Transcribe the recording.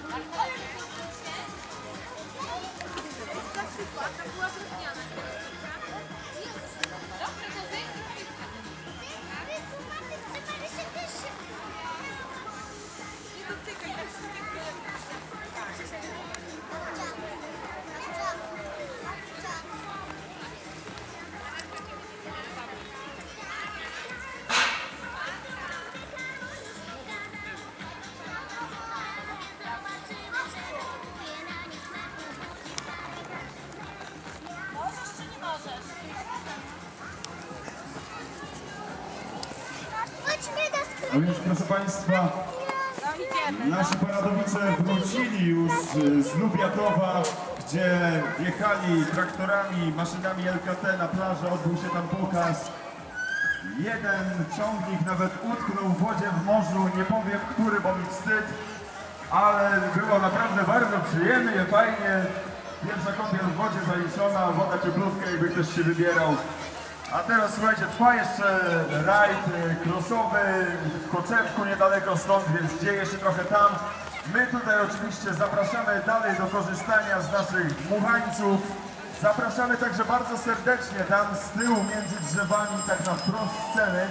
Спасибо. A więc proszę Państwa, nasi paradowicze wrócili już z Lubiatowa, gdzie wjechali traktorami, maszynami LKT na plażę, odbył się tam pokaz. Jeden ciągnik nawet utknął w wodzie w morzu, nie powiem który, bo mi wstyd, ale było naprawdę bardzo przyjemnie, fajnie. Pierwsza kąpiel w wodzie zaliczona, woda cieplówka, jakby ktoś się wybierał. A teraz słuchajcie, trwa jeszcze rajd y, crossowy w Koczewku niedaleko stąd, więc dzieje się trochę tam. My tutaj oczywiście zapraszamy dalej do korzystania z naszych dmuchańców. Zapraszamy także bardzo serdecznie tam z tyłu między drzewami, tak na wprost sceny.